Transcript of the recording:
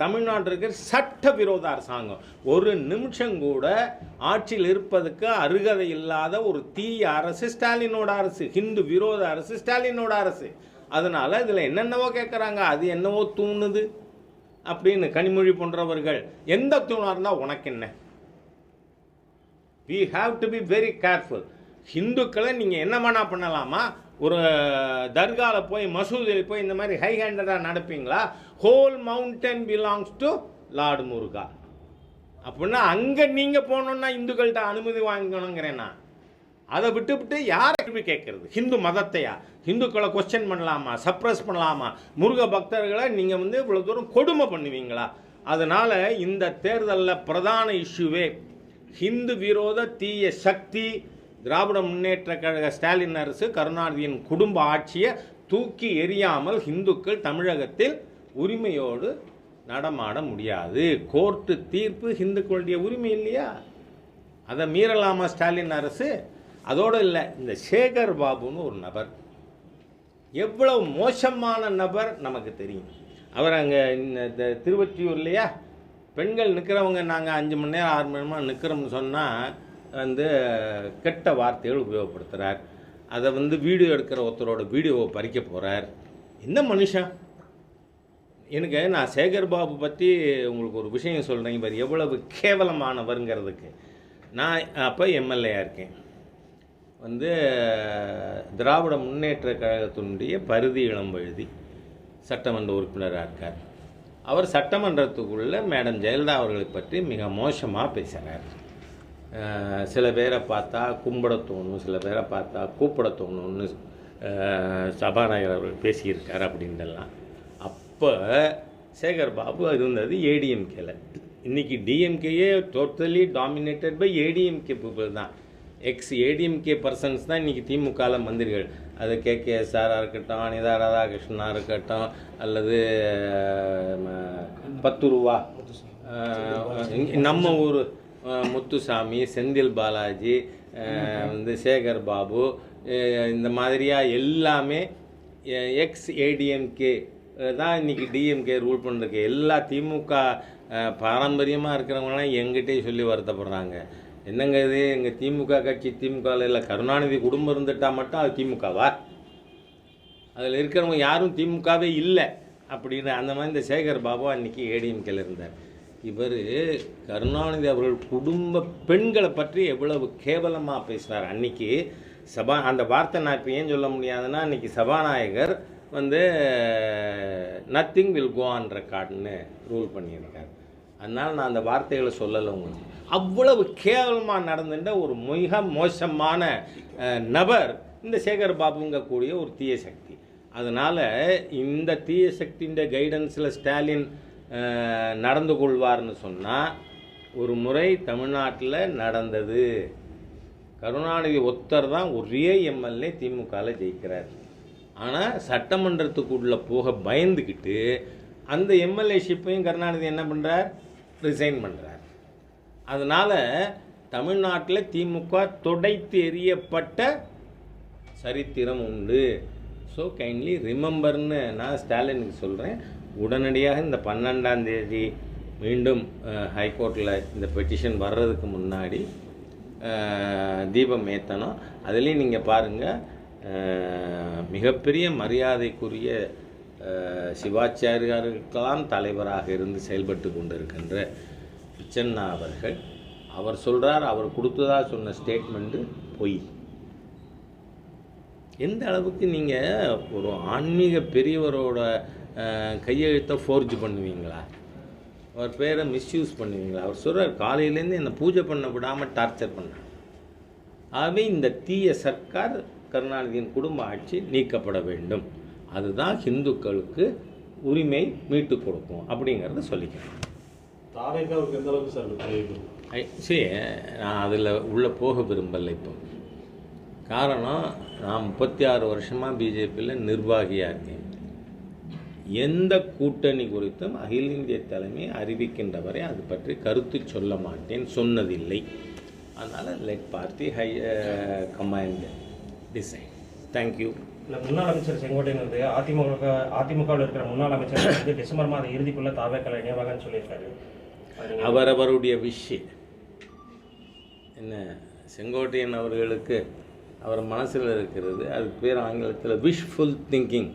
தமிழ்நாட்டிற்கு சட்ட விரோத அரசாங்கம். ஒரு நிமிஷம் கூட ஆட்சியில் இருப்பதுக்கு அருகதை இல்லாத ஒரு தீய அரசு ஸ்டாலினோட அரசு ஹிந்து விரோத அரசு ஸ்டாலினோட அரசு. அதனால் இதில் என்னென்னவோ கேட்குறாங்க அது என்னவோ தூணுது அப்படின்னு கனிமொழி போன்றவர்கள். எந்த தூணாக இருந்தால் உனக்கு என்ன? We have to be very careful ஹிந்துக்களை நீங்கள் என்ன வேணால் பண்ணலாமா? ஒரு தர்காவில் போய் மசூதியில் போய் இந்த மாதிரி ஹை ஹேண்டடாக நடப்பீங்களா? Whole mountain belongs to lord Muruga அப்படின்னா அங்கே நீங்கள் போகணுன்னா இந்துக்கள்கிட்ட அனுமதி வாங்கணுங்கிறேன் நான். அதை விட்டுவிட்டு யாரை கேள்வி கேட்குறது? ஹிந்து மதத்தையா? ஹிந்துக்களை கொஸ்டின் பண்ணலாமா? சப்ரஸ் பண்ணலாமா? முருக பக்தர்களை நீங்கள் வந்து இவ்வளோ தூரம் கொடுமை பண்ணுவீங்களா? அதனால் இந்த தேர்தலில் பிரதான இஷ்யூவே ஹிந்து விரோத தீய சக்தி திராவிட முன்னேற்ற கழக ஸ்டாலின் அரசு கருணாநிதியின் குடும்ப ஆட்சியை தூக்கி எறியாமல் இந்துக்கள் தமிழகத்தில் உரிமையோடு நடமாட முடியாது. கோர்ட்டு தீர்ப்பு இந்துக்களுடைய உரிமை இல்லையா? அதை மீறலாமா ஸ்டாலின் அரசு? அதோடு இல்லை இந்த சேகர் பாபுன்னு ஒரு நபர். எவ்வளவு மோசமான நபர் நமக்கு தெரியும். அவர் அங்கே இந்த திருவற்றியூர் இல்லையா பெண்கள் நிற்கிறவங்க நாங்கள் அஞ்சு மணி நேரம் ஆறு மணி நேரம் நிற்கிறோம்னு சொன்னால் வந்து கெட்ட வார்த்தைகள் உபயோகப்படுத்துகிறார் அதை வந்து வீடியோ எடுக்கிற ஒருத்தரோட வீடியோவை பறிக்க போகிறார் என்ன மனுஷன் எனக்கு நான் சேகர் பாபு பற்றி உங்களுக்கு ஒரு விஷயம் சொல்கிறேன் இவர் எவ்வளவு கேவலமானவருங்கிறதுக்கு. நான் அப்போ எம்எல்ஏயாக இருக்கேன். வந்து திராவிட முன்னேற்ற கழகத்தினுடைய பருதி இளம்பெழுதி சட்டமன்ற உறுப்பினராக இருக்கார். அவர் சட்டமன்றத்துக்குள்ளே மேடம் ஜெயலலிதா அவர்களை பற்றி மிக மோசமாக பேசுகிறார் சில பேரை பார்த்தா கும்பிட தோணும் சில பேரை பார்த்தா கூப்பிட தோணும்னு சபாநாயகர் அவர்கள் பேசியிருக்கார் அப்படின்ட்டுலாம் அப்போ சேகர் பாபு அது இருந்தது ஏடிஎம்கேல இன்றைக்கி டிஎம்கேயே totally dominated by ADMK people தான். எக்ஸ் ஏடிஎம்கே பர்சன்ஸ் தான் இன்றைக்கி திமுகவில் மந்திரிகள். அது கே கே எஸ்ஆராக இருக்கட்டும் அனிதா ராதாகிருஷ்ணனாக இருக்கட்டும் அல்லது பத்து ரூபா நம்ம ஊர் முத்துசாமி செந்தில் பாலாஜி வந்து சேகர் பாபு இந்த மாதிரியாக எல்லாமே எக்ஸ் ஏடிஎம்கே தான் இன்னைக்கு டிஎம்கே ரூல் பண்ணுறதுக்கு எல்லா திமுக பாரம்பரியமாக இருக்கிறவங்களாம் எங்கிட்டே சொல்லி வருத்தப்படுறாங்க. என்னங்க இது? எங்கள் திமுக கட்சி திமுகவில் இல்லை கருணாநிதி குடும்பம் இருந்துட்டால் மட்டும் அது திமுகவா? அதில் இருக்கிறவங்க யாரும் திமுகவே இல்லை அப்படின்னு அந்த மாதிரி இந்த சேகர் பாபு அன்னைக்கு ஏடிஎம்கேல இருந்தார். இவர் கருணாநிதி அவர்கள் குடும்ப பெண்களை பற்றி எவ்வளவு கேவலமாக பேசினார் அன்னைக்கு சபா அந்த வார்த்தை நான் இப்போ ஏன் சொல்ல முடியாதுன்னா அன்னைக்கு சபாநாயகர் வந்து நத்திங் வில் கோ ஆன் ரெக்கார்டுன்னு ரூல் பண்ணியிருக்கார். அதனால் நான் அந்த வார்த்தைகளை சொல்லலை உங்களுக்கு. அவ்வளவு கேவலமாக நடந்துட்ட ஒரு மிக மோசமான நபர் இந்த சேகர் பாபுங்கக்கூடிய ஒரு தீய சக்தி. அதனால் இந்த தீய சக்தியின் கைடன்ஸில் ஸ்டாலின் நடந்து கொள்வார்னு சொன்னால் ஒரு முறை தமிழ்நாட்டில் நடந்தது. கருணாநிதி ஒத்தர் தான் ஒரே எம்எல்ஏ திமுகவில் ஜெயிக்கிறார். ஆனால் சட்டமன்றத்துக்குள்ளே போக பயந்துக்கிட்டு அந்த எம்எல்ஏஷிப்பையும் கருணாநிதி என்ன பண்ணுறார் ரிசைன் பண்ணுறார் அதனால் தமிழ்நாட்டில் திமுக தொடைத்து எறியப்பட்ட சரித்திரம் உண்டு. ஸோ கைண்ட்லி ரிமெம்பர்னு நான் ஸ்டாலினுக்கு சொல்கிறேன் உடனடியாக இந்த பன்னெண்டாம் தேதி மீண்டும் ஹைகோர்ட்டில் இந்த பெட்டிஷன் வர்றதுக்கு முன்னாடி தீபம் ஏற்றணும் அதுலேயும் நீங்கள் பாருங்கள் மிகப்பெரிய மரியாதைக்குரிய சிவாச்சாரியாருக்கெல்லாம் தலைவராக இருந்து செயல்பட்டு கொண்டிருக்கின்ற பிச்சண்ணா அவர்கள் அவர் சொல்கிறார் அவர் கொடுத்ததா சொன்ன ஸ்டேட்மெண்ட்டு பொய். எந்த அளவுக்கு நீங்கள் ஒரு ஆன்மீக பெரியவரோட கையெழுத்தை ஃபோர்ஜ் பண்ணுவீங்களா? அவர் பேரை மிஸ்யூஸ் பண்ணுவீங்களா? அவர் சொல்கிறார் காலையிலேருந்து என்னை பூஜை பண்ண விடாமல் டார்ச்சர் பண்ணார் ஆகவே இந்த தீய சர்க்கார் கருணாநிதியின் குடும்ப ஆட்சி நீக்கப்பட வேண்டும். அதுதான் ஹிந்துக்களுக்கு உரிமை மீட்டு கொடுக்கும் அப்படிங்கிறத சொல்லிக்கிறேன். தாவேக்காவுக்கு எந்த அளவுக்கு சார் சரி நான் அதில் உள்ளே போக விரும்பலை இப்போ. காரணம் நான் முப்பத்தி ஆறு வருஷமாக பிஜேபியில் நிர்வாகியாக இருக்கேன். எந்த கூட்டணி குறித்தும் அகில இந்திய தலைமை அறிவிக்கின்ற வரை அது பற்றி கருத்து சொல்ல மாட்டேன் சொன்னதில்லை. அதனால் let party high command design thank you இல்லை முன்னாள் அமைச்சர் செங்கோட்டையன் வந்து அதிமுக அதிமுகவில் இருக்கிற முன்னாள் அமைச்சர் வந்து டிசம்பர் மாத இறுதிக்குள்ள தாவேக்கலை இணைவாகன்னு சொல்லியிருக்காரு. அவரவருடைய விஷ் என்ன செங்கோட்டையன் அவர்களுக்கு அவர் மனசில் இருக்கிறது அதுக்கு பேர் ஆங்கிலத்தில் விஷஃபுல் திங்கிங்